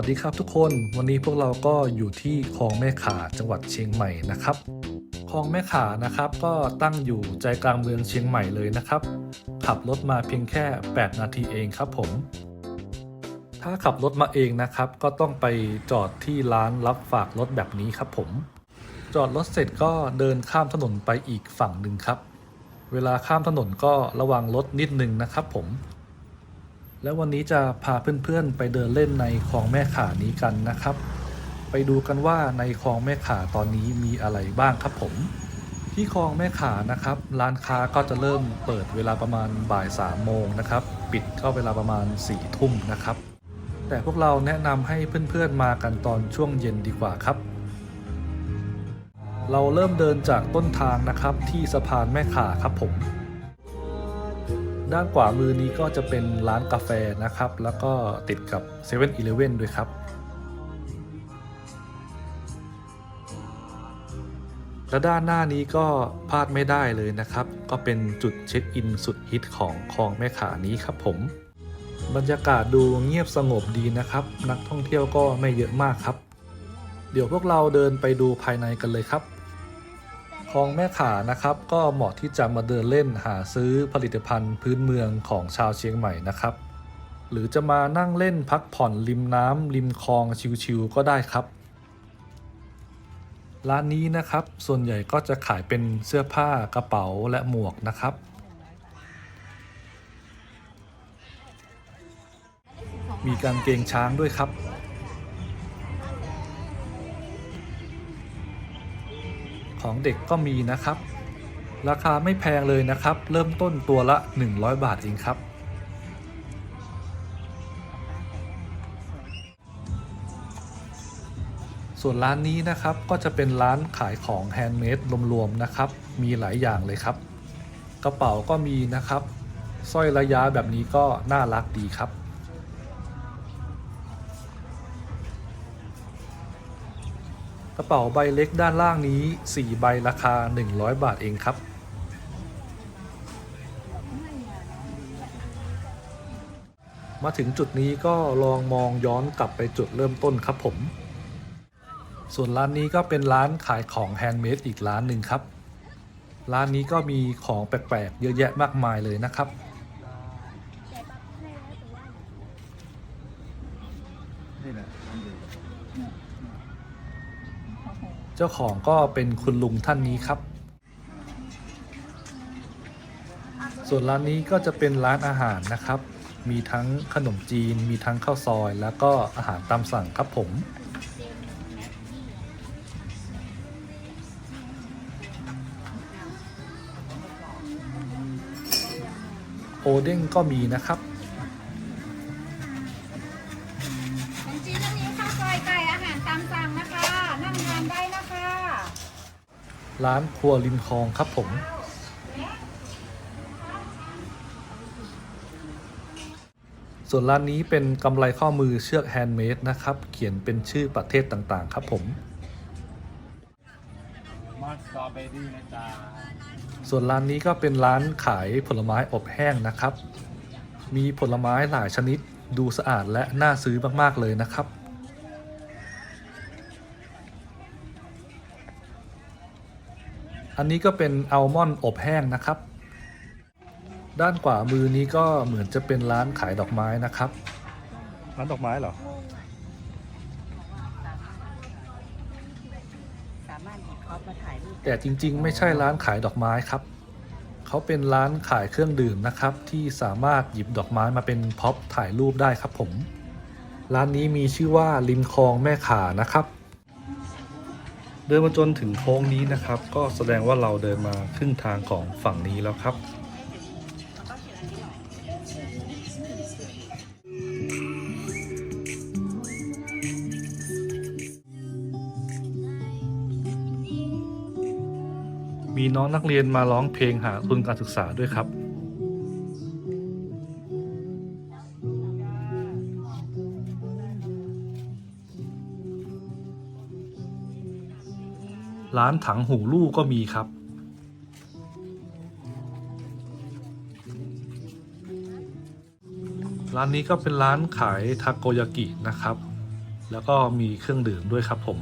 วัสดีครับทุกคน วันนี้พวกเราก็อยู่ที่คลองแม่ขาจังหวัดเชียงใหม่นะครับคลองแม่ขานะครับก็ตั้งอยู่ใจกลางเมืองเชียงใหม่เลยนะครับ ขับรถมาเพียงแค่ 8 นาทีเองครับผม ถ้าขับรถมาเองนะครับ ก็ต้องไปจอดที่ร้านรับฝากรถแบบนี้ครับผม จอดรถเสร็จก็เดินข้ามถนนไปอีกฝั่งหนึ่งครับ เวลาข้ามถนนก็ระวังรถนิดนึงนะครับผม แล้ววันนี้จะพาเพื่อนๆไปเดินเล่นในคลองแม่ขานี้กันนะครับ ไปดูกันว่าในคลองแม่ขาตอนนี้มีอะไรบ้างครับผม ที่คลองแม่ขานะครับ ร้านค้าก็จะเริ่มเปิดเวลาประมาณบ่ายสามโมงนะครับ ปิดก็เวลาประมาณสี่ทุ่มนะครับ แต่พวกเราแนะนำให้เพื่อนๆมากันตอนช่วงเย็นดีกว่าครับ เราเริ่มเดินจากต้นทางนะครับที่สะพานแม่ขาครับผม ด้านขวามือนี้ก็จะเป็นร้านกาแฟนะครับ แล้วก็ติดกับ7 e เ e ่ e อด้วยครับ และด้านหน้านี้ก็พลาดไม่ได้เลยนะครับ ก็เป็นจุดเช็คอินสุดฮิตของคลองแม่ขานี้ครับผม บรรยากาศดูเงียบสงบดีนะครับ นักท่องเที่ยวก็ไม่เยอะมากครับ เดี๋ยวพวกเราเดินไปดูภายในกันเลยครับ คลองแม่ขานะครับ ก็เหมาะที่จะมาเดินเล่นหาซื้อผลิตภัณฑ์พื้นเมืองของชาวเชียงใหม่นะครับ หรือจะมานั่งเล่นพักผ่อนริมน้ำริมคลองชิวๆก็ได้ครับ ร้านนี้นะครับส่วนใหญ่ก็จะขายเป็นเสื้อผ้ากระเป๋าและหมวกนะครับมีกางเกงช้างด้วยครับ ของเด็กก็มีนะครับ ราคาไม่แพงเลยนะครับ เริ่มต้นตัวละ 100 บาทเองครับ ส่วนร้านนี้นะครับก็จะเป็นร้านขายของแฮนด์เมดรวมๆนะครับ มีหลายอย่างเลยครับ กระเป๋าก็มีนะครับสร้อยระยะแบบนี้ก็น่ารักดีครับ กระเป๋าใบเล็กด้านล่างนี้ 4 ใบราคา 100 บาทเองครับ มาถึงจุดนี้ก็ลองมองย้อนกลับไปจุดเริ่มต้นครับผม ส่วนร้านนี้ก็เป็นร้านขายของแฮนด์เมดอีกร้านหนึ่งครับ ร้านนี้ก็มีของแปลกๆ เยอะแยะมากมายเลยนะครับ นี่แหละอันเดียว เจ้าของก็เป็นคุณลุงท่านนี้ครับ ส่วนร้านนี้ก็จะเป็นร้านอาหารนะครับ มีทั้งขนมจีน มีทั้งข้าวซอย แล้วก็อาหารตามสั่งครับผมโอเด้งก็มีนะครับ ร้านครัวริมคลองครับผม ส่วนร้านนี้เป็นกำไรข้อมือเชือกแฮนด์เมดนะครับ เขียนเป็นชื่อประเทศต่างๆ ครับผมมัสสตรอเบอรี่นะจ๊ะส่วนร้านนี้ก็เป็นร้านขายผลไม้อบแห้งนะครับ มีผลไม้หลายชนิดดูสะอาดและน่าซื้อมากๆเลยนะครับ อันนี้ก็เป็นอัลมอนด์อบแห้งนะครับ ด้านขวามือนี้ก็เหมือนจะเป็นร้านขายดอกไม้นะครับ ร้านดอกไม้เหรอ สามารถหยิบเขามาถ่ายรูปแต่จริงๆ ไม่ใช่ร้านขายดอกไม้ครับ เขาเป็นร้านขายเครื่องดื่มนะครับ ที่สามารถหยิบดอกไม้มาเป็นพ็อปถ่ายรูปได้ครับผม ร้านนี้มีชื่อว่าริมคลองแม่ขานะครับ เดินมาจนถึงโค้งนี้นะครับ ก็แสดงว่าเราเดินมาครึ่งทางของฝั่งนี้แล้วครับมีน้องนักเรียนมาร้องเพลงหาทุนการศึกษาด้วยครับ ร้านถังหูลู่ก็มีครับ ร้านนี้ก็เป็นร้านขายทาโกยากินะครับ แล้วก็มีเครื่องดื่มด้วยครับผม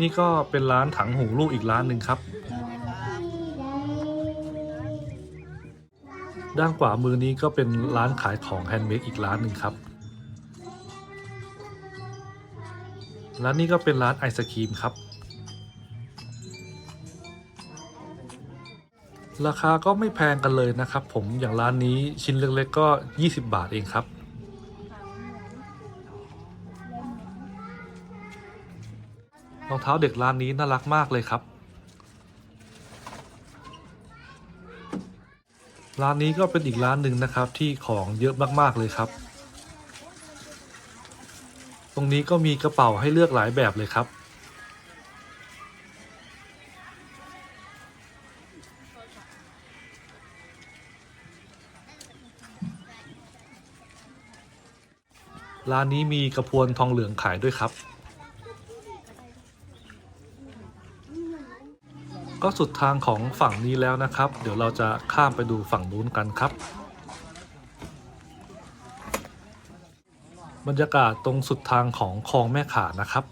นี่ก็เป็นร้านถังหูลูกอีกร้านหนึ่งครับ ด้านขวามือนี้ก็เป็นร้านขายของแฮนด์เมดอีกร้านหนึ่งครับ ร้านนี้ก็เป็นร้านไอศครีมครับ ราคาก็ไม่แพงกันเลยนะครับผมอย่างร้านนี้ชิ้นเล็กๆก็ 20 บาทเองครับ รองเท้าเด็กร้านนี้น่ารักมากเลยครับ ร้านนี้ก็เป็นอีกร้านหนึ่งนะครับที่ของเยอะมากๆเลยครับ ตรงนี้ก็มีกระเป๋าให้เลือกหลายแบบเลยครับ ร้านนี้มีกระพวนทองเหลืองขายด้วยครับ ก็สุดทางของฝั่งนี้แล้วนะครับ เดี๋ยวเราจะข้ามไปดูฝั่งนู้นกันครับ บรรยากาศตรงสุดทางของคลองแม่ขานะครับ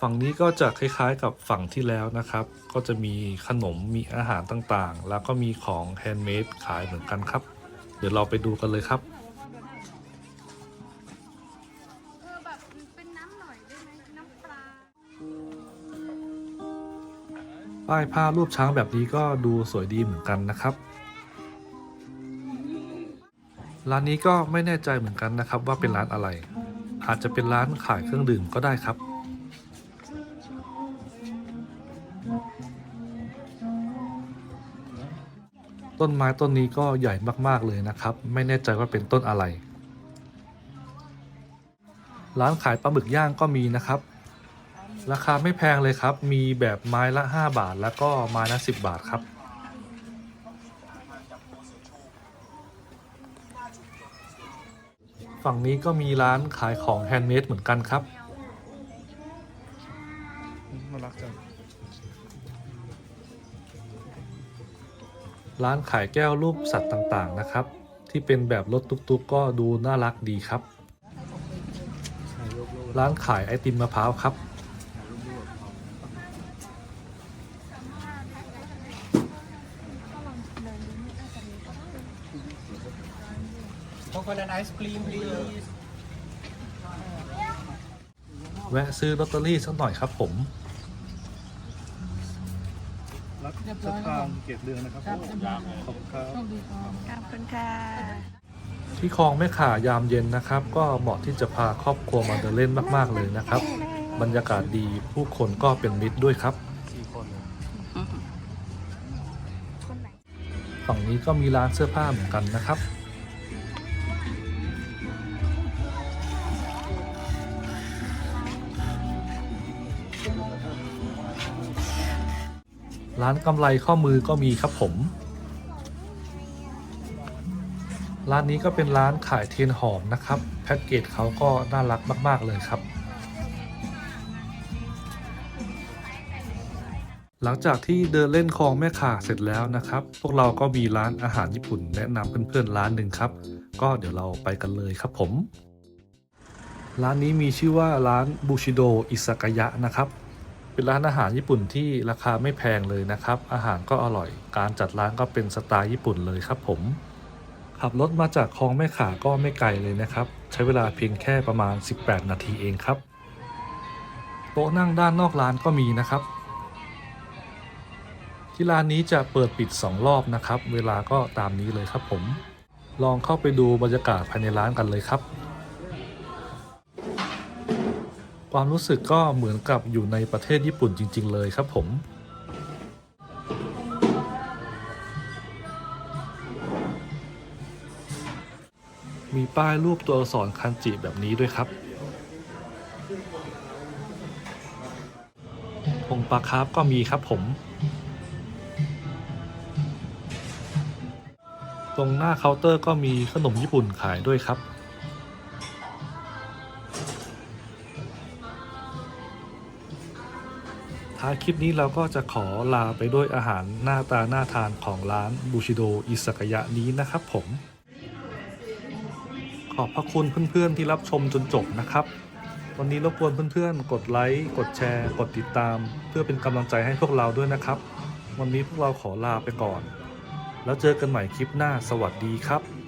ฝั่งนี้ก็จะคล้ายๆกับฝั่งที่แล้วนะครับ ก็จะมีขนมมีอาหารต่างๆ แล้วก็มีของแฮนด์เมดขายเหมือนกันครับ เดี๋ยวเราไปดูกันเลยครับลาป้ายผ้ารูปช้างแบบนี้ก็ดูสวยดีเหมือนกันนะครับ ร้านนี้ก็ไม่แน่ใจเหมือนกันนะครับว่าเป็นร้านอะไร อาจจะเป็นร้านขายเครื่องดื่มก็ได้ครับ ต้นไม้ต้นนี้ก็ใหญ่มากๆเลยนะครับ ไม่แน่ใจว่าเป็นต้นอะไร ร้านขายปลาหมึกย่างก็มีนะครับ ราคาไม่แพงเลยครับ มีแบบไม้ละ 5 บาทแล้วก็ไม้ละ 10 บาทครับ ฝั่งนี้ก็มีร้านขายของแฮนด์เมดเหมือนกันครับ น่ารักจังร้านขายแก้วรูปสัตว์ต่างๆนะครับ ที่เป็นแบบรถตุ๊กๆ ก็ดูน่ารักดีครับ ร้านขายไอติมมะพร้าวครับ ice cream please แวะซื้อลอตเตอรี่สักหน่อยครับผม รับสตางค์เก็บเดือนนะครับขอบคุณครับ ขอบคุณค่ะ ที่คลองแม่ข่ายามเย็นนะครับ ก็เหมาะที่จะพาครอบครัวมาเดินเล่นมาก ๆ เลยนะครับ บรรยากาศดีผู้คนก็เป็นมิตรด้วยครับสี่คนเลยฝั่งนี้ก็มีร้านเสื้อผ้าเหมือนกันนะครับ ร้านกำไรข้อมือก็มีครับผม ร้านนี้ก็เป็นร้านขายเทียนหอมนะครับ แพ็กเกจเขาก็น่ารักมาก ๆ เลยครับ หลังจากที่เดินเล่นคลองแม่ข่าเสร็จแล้วนะครับ พวกเราก็มีร้านอาหารญี่ปุ่นแนะนำเพื่อนๆร้านหนึ่งครับ ก็เดี๋ยวเราไปกันเลยครับผม ร้านนี้มีชื่อว่าร้านบูชิโดอิซากายะนะครับ เป็นร้านอาหารญี่ปุ่นที่ราคาไม่แพงเลยนะครับ อาหารก็อร่อย การจัดร้านก็เป็นสไตล์ญี่ปุ่นเลยครับผม ขับรถมาจากคลองแม่ข่าก็ไม่ไกลเลยนะครับ ใช้เวลาเพียงแค่ประมาณ 18 นาทีเองครับ โต๊ะนั่งด้านนอกร้านก็มีนะครับ ที่ร้านนี้จะเปิดปิด 2 รอบนะครับ เวลาก็ตามนี้เลยครับผม ลองเข้าไปดูบรรยากาศภายในร้านกันเลยครับ ความรู้สึกก็เหมือนกับอยู่ในประเทศญี่ปุ่นจริง ๆ เลยครับผมมีป้ายรูปตัวอักษรคันจิแบบนี้ด้วยครับผงปลาคาร์ฟก็มีครับผม ตรงหน้าเคาน์เตอร์ก็มีขนมญี่ปุ่นขายด้วยครับ ท้ายคลิปนี้เราก็จะขอลาไปด้วยอาหารหน้าตาน่าทานของร้านบูชิโดอิสกยะนี้นะครับผม ขอบพระคุณเพื่อนๆที่รับชมจนจบนะครับ วันนี้รบกวนเพื่อนๆ กดไลค์ กดแชร์ กดติดตาม เพื่อเป็นกำลังใจให้พวกเราด้วยนะครับ วันนี้พวกเราขอลาไปก่อน แล้วเจอกันใหม่คลิปหน้าสวัสดีครับ